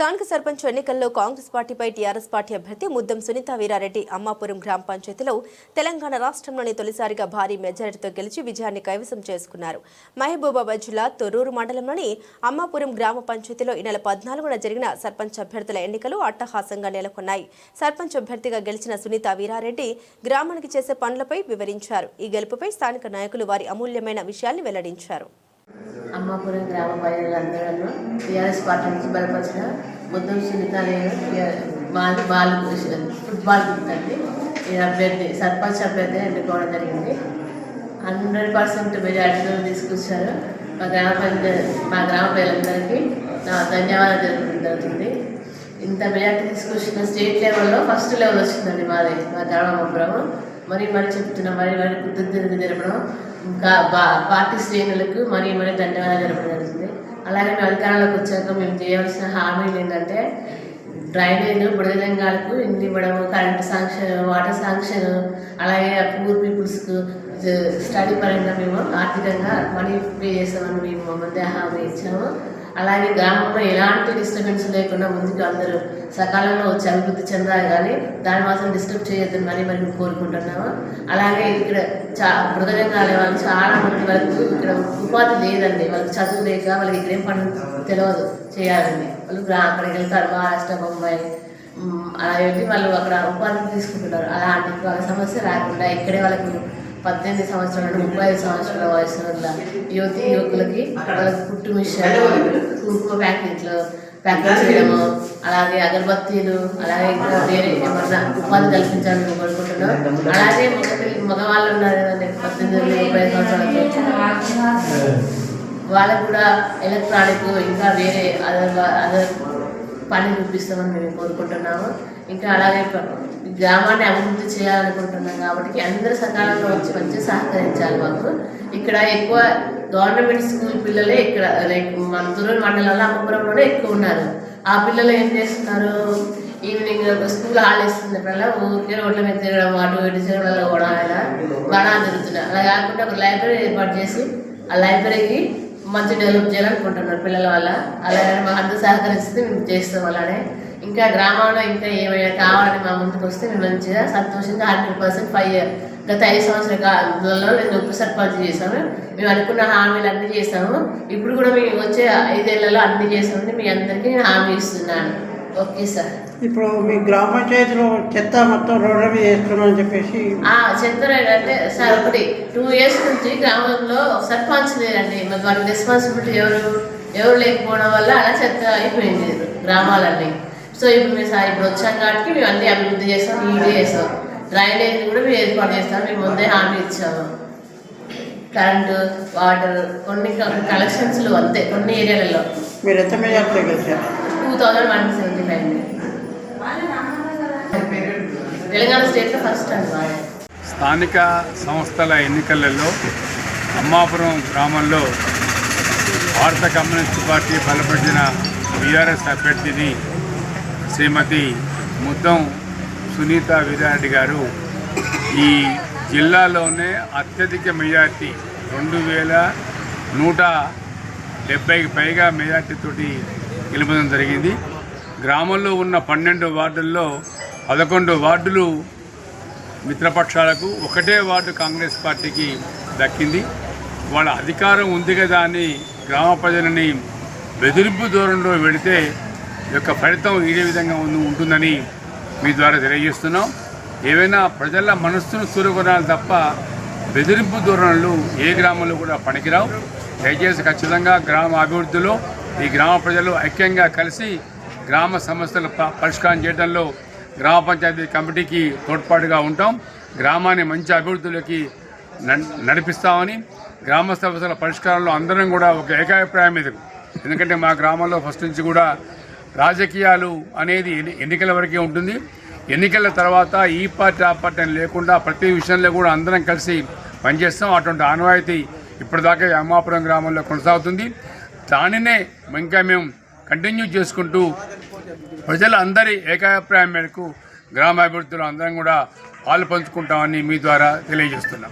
స్థానిక సర్పంచ్ ఎన్నికల్లో కాంగ్రెస్ పార్టీపై టీఆర్ఎస్ పార్టీ అభ్యర్థి ముద్దం సునీత వీరారెడ్డి అమ్మాపురం గ్రామ పంచాయతీలో తెలంగాణ రాష్ట్రంలోని తొలిసారిగా భారీ మెజారిటీతో గెలిచి విజయాన్ని కైవసం చేసుకున్నారు. మహబూబాబాద్ జిల్లా తొర్రూరు మండలంలోని అమ్మాపురం గ్రామ పంచాయతీలో ఈ నెల పద్నాలుగున జరిగిన సర్పంచ్ అభ్యర్థుల ఎన్నికలు అట్టహాసంగా నెలకొన్నాయి. సర్పంచ్ అభ్యర్థిగా గెలిచిన సునీత వీరారెడ్డి గ్రామానికి చేసే పనులపై వివరించారు. ఈ గెలుపుపై స్థానిక నాయకులు వారి అమూల్యమైన విషయాల్ని వెల్లడించారు. అమ్మాపురం గ్రామ ప్రజలందరూ టీఆర్ఎస్ పార్టీ నుంచి బలపరిచిన మొత్తం సునీత నేను మాది బాల్ ఫుట్బాల్ గుర్తండి ఈ అభ్యర్థి సర్పంచ్ అభ్యర్థి ఎన్నుకోవడం జరిగింది. హండ్రెడ్ పర్సెంట్ మెజార్టీలో తీసుకొచ్చారు. మా గ్రామ పంచాయతీ మా గ్రామ ప్రజలందరికీ నా ధన్యవాదాలు తెలుపడం జరుగుతుంది. ఇంత మెజార్టీ తీసుకొచ్చిన స్టేట్ లెవెల్లో ఫస్ట్ లెవెల్ వచ్చిందండి మాది మా గ్రామపురం మరి మరి చెప్తున్నా మరి మరి కృతజ్ఞత జరపడం ఇంకా బా పార్టీ శ్రేణులకు మరి మరి ధన్యవాదాలు జరపడం జరుగుతుంది అలాగే మేము అధికారంలోకి వచ్చాక మేము చేయవలసిన హామీలు ఏంటంటే డ్రైనేజ్ బుడగరంగాలకు ఇండ్లు ఇవ్వడం కరెంటు శాంక్షన్ వాటర్ శాంక్షన్ అలాగే పూర్ పీపుల్స్కు స్టడీ పరంగా మేము ఆర్థికంగా మనీ పే చేస్తామని మేము ముందే హామీ ఇచ్చాము. అలాగే గ్రామంలో ఎలాంటి డిస్టర్బెన్స్ లేకుండా ముందుకు అందరూ సకాలంలో వచ్చి అభివృద్ధి చెందాలి కానీ దాని మాత్రం డిస్టర్బ్ చేయొద్దని మరి మరి కోరుకుంటున్నాము. అలాగే ఇక్కడ చా మృగజంగాలే వాళ్ళు చాలా మంది వాళ్ళకు ఇక్కడ ఉపాధి లేదండి. వాళ్ళకి చదువు లేక వాళ్ళకి ఇక్కడేం పని తెలియదు చేయాలండి వాళ్ళు గ్రా అక్కడికి వెళ్తారు మహారాష్ట్ర బొంబాయి అలా వెళ్ళి వాళ్ళు అక్కడ ఉపాధి తీసుకుంటున్నారు. అలాంటి వాళ్ళ సమస్య రాకుండా ఇక్కడే వాళ్ళకు పద్దెనిమిది సంవత్సరాల నుండి ముప్పై ఐదు సంవత్సరాల వయసు ఉన్న యువతి యువకులకి వాళ్ళకి పుట్టు మిషన్ కుంకుమ ప్యాకెట్లు ప్యాకెట్ చేయడము అలాగే అగరబత్తీలు అలాగే ఇంకా వేరే ఏమన్నా ఉపాధి కల్పించాలని మేము కోరుకుంటున్నాం. అలాగే మగవాళ్ళు ఉన్నారు కదండి పద్దెనిమిది ముప్పై ఐదు సంవత్సరాలు వాళ్ళకు కూడా ఎలక్ట్రానిక్ ఇంకా వేరే అదర్ అదర్ పని చూపిస్తామని మేము కోరుకుంటున్నాము. ఇంకా అలాగే గ్రామాన్ని అభివృద్ధి చేయాలనుకుంటున్నాం కాబట్టి అందరూ సకాలంలో వచ్చి మంచిగా సహకరించాలి మాకు. ఇక్కడ ఎక్కువ గవర్నమెంట్ స్కూల్ పిల్లలే ఇక్కడ లైక్ మన తురూరు మండలంలో అమ్మపురంలోనే ఎక్కువ ఉన్నారు. ఆ పిల్లలు ఏం చేస్తున్నారు? ఈవినింగ్ స్కూల్ హాలిడేస్ ఊరికే రోడ్ల మీద తిరగడం అటు ఇటు తిరగడంలో కూడా ఇలా బాగా జరుగుతున్నాయి. అలా కాకుండా ఒక లైబ్రరీ ఏర్పాటు చేసి ఆ లైబ్రరీకి మంచి డెవలప్ చేయాలనుకుంటున్నారు పిల్లల వల్ల. అలాగే మా అందరూ సహకరిస్తే మేము చేస్తాం అలానే. ఇంకా గ్రామంలో ఇంకా ఏమైనా కావాలని మా ముందుకు వస్తే మేము మంచిగా సంతోషంగా హండ్రెడ్ పర్సెంట్ ఫైవ్ ఇయర్ గత ఐదు సంవత్సరాల కాలంలో నేను ఉప సర్పంచ్ చేశాము మేము అనుకున్న హామీలు అన్నీ చేస్తాము ఇప్పుడు కూడా మేము వచ్చే ఐదేళ్ళలో అన్ని చేస్తామని మీ అందరికీ నేను హామీ ఇస్తున్నాను. Okay sir. ఇప్పుడు మీ గ్రామ పంచాయతీలో చెత్త మొత్తం రోడ్ల మీద వేస్తున్నామని చెప్పేసి ఆ చెప్తారు అంటే సార్ ఒకటి టూ ఇయర్స్ నుంచి గ్రామంలో సర్పంచ్ లేదండి. మరి వాళ్ళకి రెస్పాన్సిబిలిటీ ఎవరు ఎవరు లేకపోవడం వల్ల అలా చెత్త అయిపోయింది గ్రామాలన్నీ. సో ఇప్పుడు మేము సార్ ఇప్పుడు వచ్చాం కాబట్టి మేము అన్ని అభివృద్ధి చేస్తాం ఇది చేస్తాం డ్రైనేజ్ కూడా మేము ఏర్పాటు చేస్తాం మేము ముందే హామీ ఇచ్చాము. కరెంటు వాటర్ కొన్ని కలెక్షన్స్లు అంతే కొన్ని ఏరియాలలో. మీరు ఎంత గెలిచారు? Two thousand one seventy five Telangana స్టేట్లో ఫస్ట్ అండి స్థానిక సంస్థల ఎన్నికలలో అమ్మాపురం గ్రామంలో భారత కమ్యూనిస్ట్ పార్టీ బలపరిచిన బీఆర్ఎస్ అభ్యర్థిని శ్రీమతి ముద్దం సునీత వీరారెడ్డి గారు ఈ జిల్లాలోనే అత్యధిక మెజార్టీ రెండు వేల నూట డెబ్బైకి పైగా మెజార్టీతోటి గెలుపడం జరిగింది. గ్రామంలో ఉన్న పన్నెండు వార్డుల్లో పదకొండు వార్డులు మిత్రపక్షాలకు ఒకటే వార్డు కాంగ్రెస్ పార్టీకి దక్కింది. వాళ్ళ అధికారం ఉంది కదా అని గ్రామ ప్రజలని బెదిరింపు దూరంలో వెళితే యొక్క ఫలితం ఇదే విధంగా ఉంటుందని మీ ద్వారా తెలియజేస్తున్నాం. ఏవైనా ప్రజల మనస్సును చూరగొనాలి తప్ప బెదిరింపు ధోరణులు ఏ గ్రామంలో కూడా పనికిరావు. దయచేసి ఖచ్చితంగా గ్రామ అభివృద్ధిలో ఈ గ్రామ ప్రజలు ఐక్యంగా కలిసి గ్రామ సమస్యల ప- పరిష్కారం చేయడంలో గ్రామ పంచాయతీ కమిటీకి తోడ్పాటుగా ఉంటాం. గ్రామాన్ని మంచి అభివృద్ధిలోకి న- నడిపిస్తామని గ్రామ సమస్యల పరిష్కారంలో అందరం కూడా ఒక ఏకాభిప్రాయం మీద ఎందుకంటే మా గ్రామంలో ఫస్ట్ నుంచి కూడా రాజకీయాలు అనేది ఎన్ని- ఎన్నికల వరకే ఉంటుంది. ఎన్నికల తర్వాత ఈ పార్టీ ఆ పార్టీ అని లేకుండా ప్రతి విషయంలో కూడా అందరం కలిసి పనిచేస్తాం. అటువంటి ఆనవాయితీ ఇప్పటిదాకా ఈ అమ్మాపురం గ్రామంలో కొనసాగుతుంది. దానినే ఇంకా మేము కంటిన్యూ చేసుకుంటూ ప్రజల అందరి ఏకాభిప్రాయం మేరకు గ్రామాభివృద్ధిలో అందరం కూడా పాలు పంచుకుంటామని మీ ద్వారా తెలియజేస్తున్నాం.